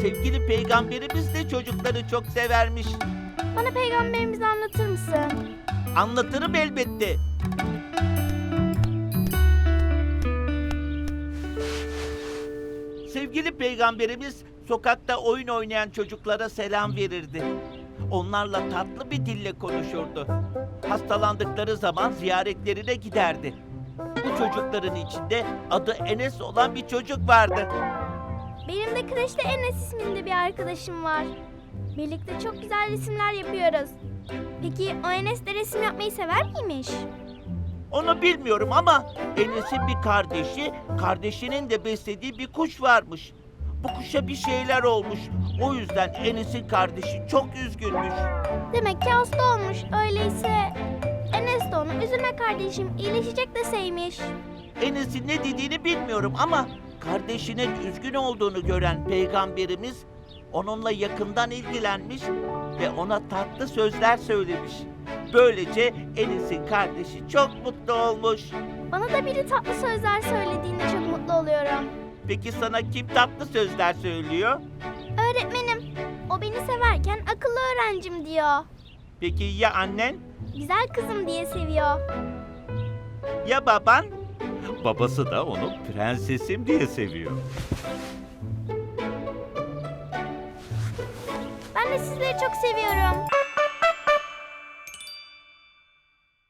sevgili peygamberimiz de çocukları çok severmiş. Bana peygamberimizi anlatır mısın? Anlatırım elbette. Sevgili peygamberimiz sokakta oyun oynayan çocuklara selam verirdi. Onlarla tatlı bir dille konuşurdu. Hastalandıkları zaman ziyaretlerine giderdi. Bu çocukların içinde adı Enes olan bir çocuk vardı. Benim de kreşte Enes isminde bir arkadaşım var. Birlikte çok güzel resimler yapıyoruz. Peki o Enes de resim yapmayı sever miymiş? Onu bilmiyorum ama Enes'in bir kardeşi, kardeşinin de beslediği bir kuş varmış. Bu kuşa bir şeyler olmuş. O yüzden Enes'in kardeşi çok üzgünmüş. Demek ki hasta olmuş. Öyleyse Enes de onu üzülme kardeşim iyileşecek deseymiş. Enes'in ne dediğini bilmiyorum ama kardeşinin üzgün olduğunu gören peygamberimiz onunla yakından ilgilenmiş ve ona tatlı sözler söylemiş. Böylece Enes'in kardeşi çok mutlu olmuş. Bana da biri tatlı sözler söylediğinde çok mutlu oluyorum. Peki sana kim tatlı sözler söylüyor? Öğretmenim, o beni severken akıllı öğrencim diyor. Peki ya annen? Güzel kızım diye seviyor. Ya baban? Babası da onu prensesim diye seviyor. Ben de sizleri çok seviyorum.